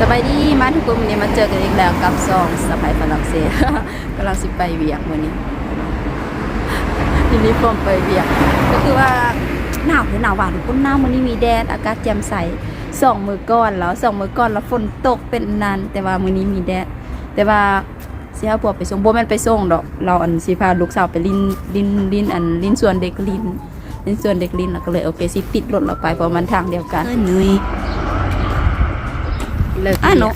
สบายดีมาทุกคนวันนี้มาเจอกันอีกแล้วกับซองสไปฝรั่งเศสกำลังสิไปเวียกวันนี้ทีนี้พรมไปเวียกก็คือว่าหนาวหรือหนาวหวานทุกคนหนาววันนี้มีแดดอากาศแจ่มใสสองมือก้อนแล้วสองมือก้อนแล้วฝนตกเป็นนานแต่ว่ามื้อนี้มีแดดแต่ว่าสิเอาพวกไปส่งบ่แม่นไปส่งดอก เราอันสิพาลูกสาวไปลินลินลินอันลินส่วนเด็กลินลินส่วนเด็กลินแล้วก็เลยโอเคสิติดรถเราไปเพราะมันทางเดียวกันหนุย เลิกอะเนาะ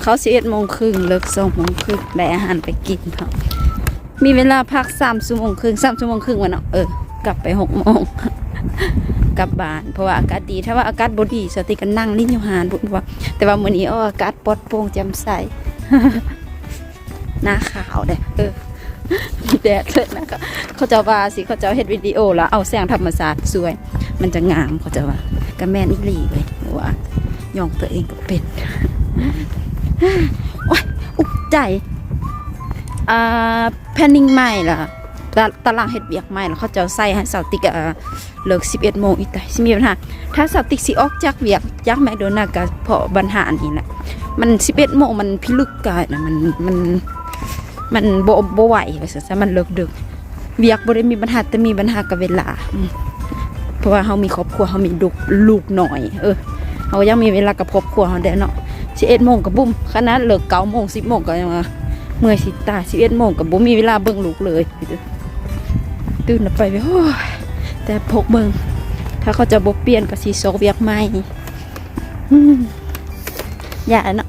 เขาสิเอ็ดโมงครึ่งเลิกสองโมงครึ่งได้อาหารไปกินเขามีเวลาพักสามชั่วโมงครึ่งสามชั่วโมงครึ่งวันเนาะเออกลับไปหกโมงกลับบ้านเพราะว่าอากาศดีถ้าว่าอากาศบดีสติกันนั่งลิ้นอยู่หานบุญว่าแต่ว่ามื้อนี้อ้ออากาศปลอดโปร่งแจ่มใสหน้าขาวเด้เออมีแดดเลยนะคะเขาจะว่าสิเขาจะเฮ็ดวิดีโอแล้วเอาแสงธรรมศาสตร์สวย มันจะงามเขาจะว่าก็แม่นอีหลีเลยว่า ยองตัวเองก็เป็นโอ๊ยอุกใจอ่าแพนนิ่งใหม่ล่ะตาตารางเฮ็ดเบียกใหม่แล้วเขาจะเอาใส่ให้สาร์ติกอ่าเลิก11โมงอีกแต่สิมีปัญหาถ้าสาร์ติกสิออกจากเวียกจากแมคโดนัลด์ก็เพราะปัญหาอันนี้แหละมัน11โมงมันพิลึกกายนะมันมันมันโบ่บ่ไหวว่าซั่นซะมันเลิกดึกเวียกบ่ได้มีปัญหาแต่มีปัญหากับเวลา เพราะว่าเฮามีครอบครัวเฮามีลูกลูกน้อย เออ เขายังมีเวลากับครอบครัวเขาเด้เนาะสิเอ็ดโมงกับบุ้มขนาดเลิกเก้าโมงสิบโมงก็ยังว่าเมื่อยสิตายสิเอ็ดโมงกับบุ้มมีเวลาเบิ่งลูกเลยตื่นแล้วไปโอ้ยแต่พกเบิ่งถ้าเขาจะบกเปลี่ยนก็สิโซเวียกใหม่อย่าเนาะ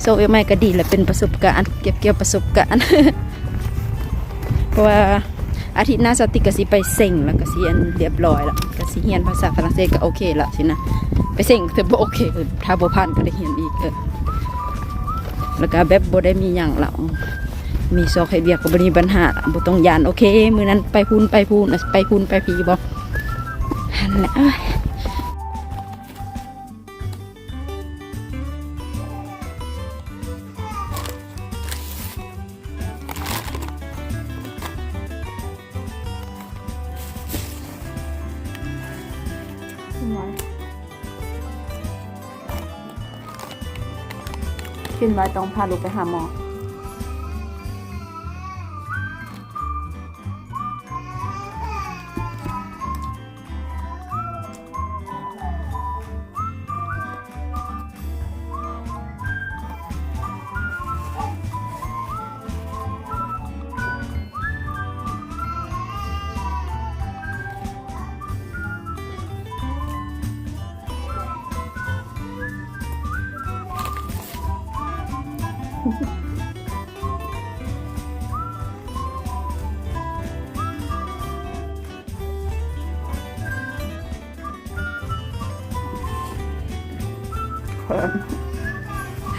โซเวียกใหม่ก็ดีแหละเป็นประสบการณ์ เก็บเกี่ยวประสบการณ์เพราะว่า อาทิตย์หน้าสติกก็สิไปเซ็งแล้วก็สิอันเรียบร้อยแล้วก็สิเรียนภาษาฝรั่งเศสก็โอเคละสินะไปเซ็งเธอบ่โอเคถ้าบ่ผ่านก็ได้เห็นอีกเออแล้วก็แบบบ่ได้มีอย่างหลังมีซอกให้เบียกก็บ่มีปัญหาบ่ต้องยานโอเค มื้อนั้นไปพูนไปพูนไปพูนไปพีบ่หั่นแหละ นไว้ต้องพาลูกไปหาหมอ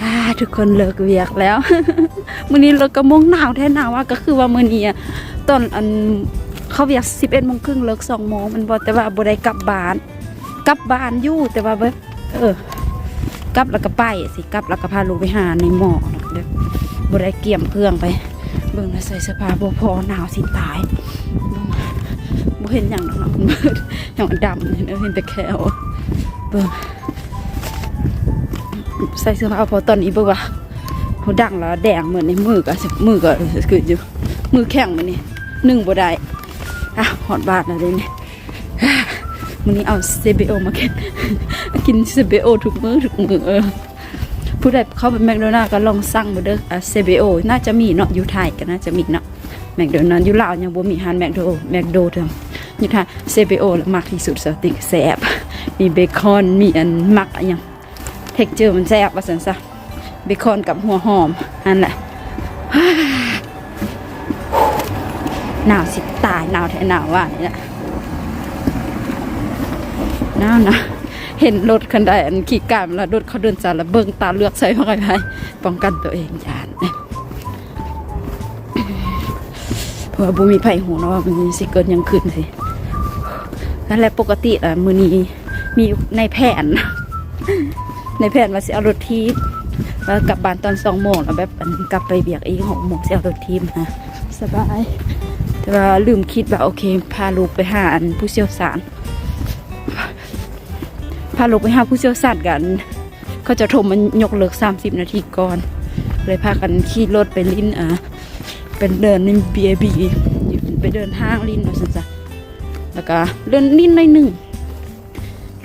อ่าทุกคนเลิกเวียกแล้วมื้อนี้เราก็มงหนาวแท้หนาวว่าก็คือว่ามื้อนี้ตอนอันเขาเวียก11โมงครึ่งเลิก2โมงมันบ่แต่ว่าบ่ได้กลับบ้าน กลับบ้านอยู่แต่ว่าแบเออกลับแล้วก็ไปสิกลับแล้วก็พาลูกไปหาในหมอกเด้อบ่ได้เกี่ยมเครื่องไป เบิ่งแล้วใส่เสื้อผ้าบ่พอหนาวสิตายบ่เห็นหยังดอกเนาะมันมืดอย่างดำเห็นแต่แขวเบิ่ง ใส่เสื้อผ้าพอตอนนี้เบ่ว่าเขาดังแล้วแดงเหมือนในมือก็มือก็คืออยู่มือแข็งมันนี่หนึ่งบ่ได้อะหอดบาทแล้วเดี๋ยวนี้มื้อนี้เอาเซเบโอมากินกินเซเบโอทุกมือทุกมือเออผู้ใดเข้าไปแมคโดนัลด์ก็ลองสั่งมาเด้ออะเซเบโอน่าจะมีเนาะอยู่ไทยก็น่าจะมีเนาะแมคโดนัลด์อยู่ลาวยังบ่มีฮานแมคโดแมคโดเด้ออยู่ไทยเซเบโอมักที่สุดสติกแซ่บมีเบคอนมีอันมักอะหยัง เทคเจอร์มันแซ่บว่าสันซะเบคอนกับหัวหอมอันแหละหนาวสิตายหนาวแท้หนาวว่านี่แหละหนาวนะเห็นรถคันใดอันขี่กามแล้วรถเขาเดินจานแล้วเบิ่งตาเลือกใส่พ่อไงป้องกันตัวเองยานเนี่ยเพราะว่าบุมีไผ่หูเนาะมันสิเกิดยังขึ้นสินั่นแหละปกติอะมือนี้มีในแผน ในแผนว่าสิเอารถทีบกลับบ้านตอนสองโมงแล้วแบบกลับไปเบียกอีกหกโมงสิเอารถทีบนะสบาย แต่ว่าลืมคิดว่าโอเค พาลูกไปหาอันผู้เชี่ยวชาญพาลูกไปหาผู้เชี่ยวชาญกันเขาจะทรมันยกเลิก30นาทีก่อน เลยพากันขี่รถไปลิ้นอะเป็นเดินในเบียบีไปเดินห้างลิ้นเราสันจ้ะแล้วก็เดินลิ้นหน่อยหนึ่ง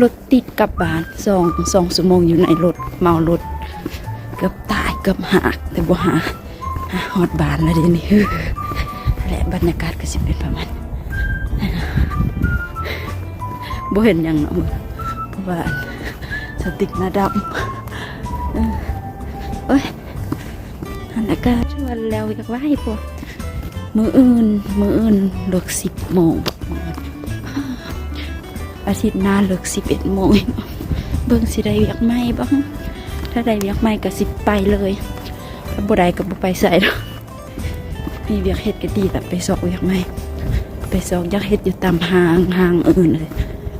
รถติดกลับบ้านสองสองชั่วโมงอยู่ในรถเมารถเกือบตายเกือบหักแต่บ่หาหาฮอดบ้านแล้วเดี๋ยวนี้ฮึและบรรยากาศก็สิเป็นประมาณนั้นบ่เห็นหยังเนาะมือเพราะว่าสติกหน้าดำเออเอ้ยบรรยากาศชวนแล้วอยากไหว้พวกมืออื่นมืออื่นเลิกสิบโมงมื้ออื่น อาทิตย์หน้าเลิกสิบเอ็ดโมงเบิ่งสิได้เวียกไหมบ้างถ้าได้เวียกไหมก็สิไปเลยถ้าบ่ได้ก็บ่ไปใส่หรอกมีเวียกเฮ็ดก็ดีแต่ไปสอกเวียกไหมไปสอกยักเฮ็ดอยู่ตามห้างห้างอื่นเลย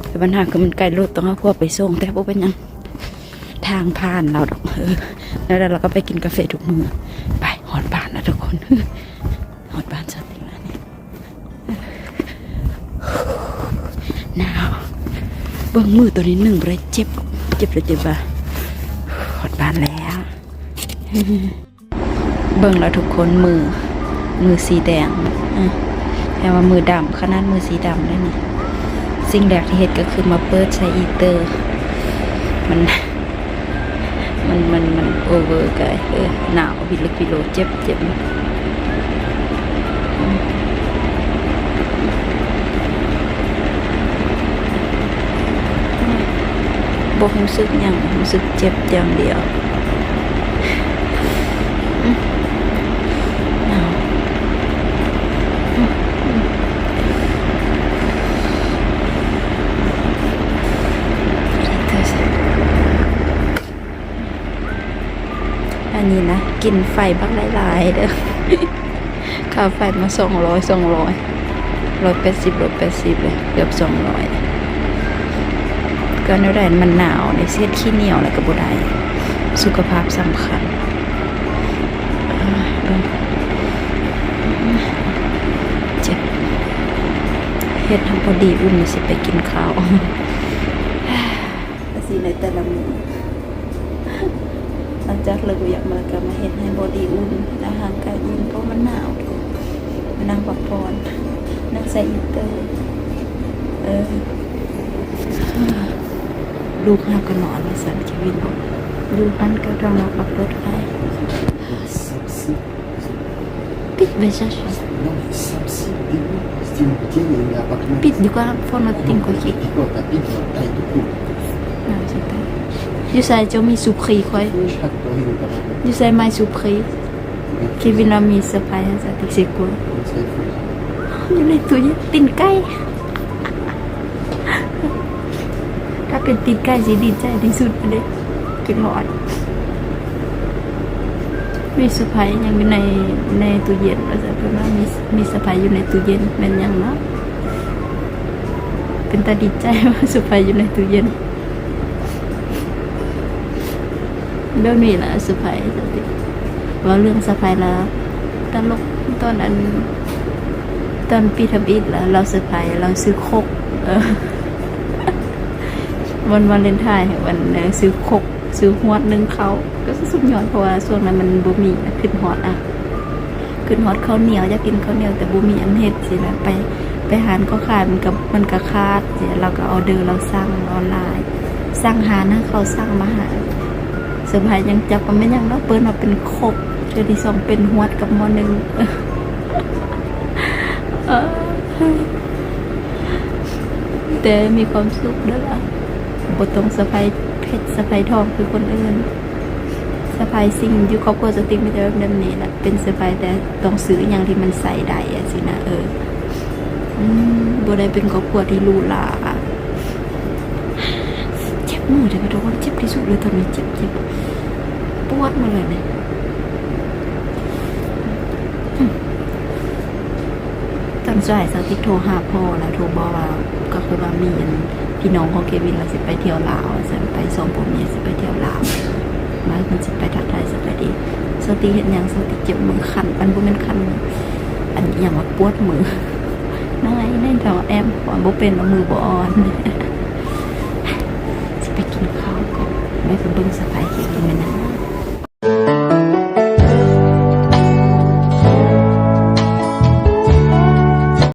แต่ปัญหาคือมันไกลรถต้องเอาพวกไปส่งแต่บ่เป็นยังทางผ่านเราดอกเออแล้วเราก็ไปกินกาแฟทุกมือไปหอดบ้านนะทุกคนหอดบ้านสติมาเนี่ยหนาว เบิ้งมือตัวนี้หนึ่งเลยเจ็บ เจ็บเลยเจ็บอะหอดบ้านแล้ว เบิ้งแล้วทุกคนมือ มือสีแดงอะแปลว่ามือดำขนาดมือสีดำเลยนี่สิ่งแรกที่เฮ็ดก็คือมาเปิดใช้อีเตอร์ มันมันมันมันโอเวอร์กันเออหนาวพิลึกพิโลเจ็บเจ็บ บอกรู้สึกอย่างรู้สึกเจ็บอย่างเดียวอันนี้นะ กินไฟบักหลายๆเด้อค่าไฟมาสองร้อยสองร้อยร้อยแปดสิบร้อยแปดสิบเลยเกือบสองร้อย ก็แนแหละมันหนาวในเส้นขี้เหนียวอะไรก็บ่ได้สุขภาพสำคัญเอ้ยเบิ่งเจ็บเฮ็ดทำพอดีอุ่นนี่สิไปกินข้าวภาษีในแต่ละมือหลังจากเลิกเวียกมาก็มาเห็นให้บอดีอุ่นและห่างกายอุ่นเพราะมันหนาวมานั่งพักผ่อนนั่งใส่อีเตอร์เออ ลูกห้าก็นอนมาสั่นเควินบอกลูกนั้นก็ต้องมาขับรถไปปิดไปซะสิ Non, mais ça, c'est début. C'était une bouteille, il y a un appartement. ปิดดีกว่าฟอนติงก็คิด Quand t'as piqué, t'as été cool. น่าจะไปยูไซเจ้ามีสุพรีค่อย Oui, je crois que t'as envie de pas ยูไซไม่สุพรีเควินเรามีเซอร์ไพรส์ให้สักติกเซกุล C'est fou. อยู่ในตู้เย็นตีนไก่ถ้า เป็นตีนไก่สิดีใจที่สุดเลยกินหอดมีสไปซ์ยังอยู่ในในตู้เย็นว่าจะเป็นว่ามีมีสไปซ์อยู่ในตู้เย็นเป็นยังเนาะเป็นตาดีใจว่าสไปซ์อยู่ในตู้เย็นเรื่องนี้แหละสไปซ์จะติดว่าเรื่องสไปซ์ละตลกตอนอันตอนปีทำอิฐแล้วเราเซอร์ไพรส์เราซื้อโคกเออ วันวาเลนไทน์วันซื้อโคกซื้อฮวดหนึ่งเขาก็สุดยอดเพราะว่าช่วงนั้นมันบุมีขึ้นฮอตอะขึ้นฮอตข้าวเหนียวอยากกินข้าวเหนียวแต่บุมีอันเฮ็ดสินะไปไปหารก็ขายมันกับมันก็คาดเสียเราก็ออเดอร์เราสั่งออนไลน์สั่งหานะเขาสั่งมาหาเซอร์ไพรส์ยังจับก็ไม่ยังเนาะเปิ้นมาเป็นโคกเทือที่สองเป็นฮวดกับมอหนึ่งแต่มีความสุขด้วยล่ะ บทตรงสะพายเพชรสะพายทองคือคนอื่นสะพายสิ่งอยู่ครอบครัวสติ๊กไม่ได้แบบนี้แหละเป็นสะพายแต่ต้องซื้ออย่างที่มันใส่ได้อะสินะเอออืมบ่ได้เป็นครอบครัวที่หรูหราเจ็บมือเลยทุกคนเจ็บที่สุดเลยตอนนี้เจ็บเจ็บปวดมาเลยเนี่ยตอนสายสติ๊กโทรหาพ่อแล้วโทรบอกว่าก็คือว่ามีอัน พี่น้องของเควินเราสิไปเที่ยวลาวสิไปส่งผมเนี่ยสิไปเที่ยวลาวมามันสิไปทักทายสวัสดีสวติ๊กเห็นยังสวติ๊กเจ็บมือคันอันบ่แม่นคันมืออันอย่างว่าปวดมือน้อยแน่นแถวแอมก่อนบ่เป็นมือบอ่อนสิไปกินข้าวก่อนได้ก็เบิ้งสบายเฮ็ดตรงนั้นนะ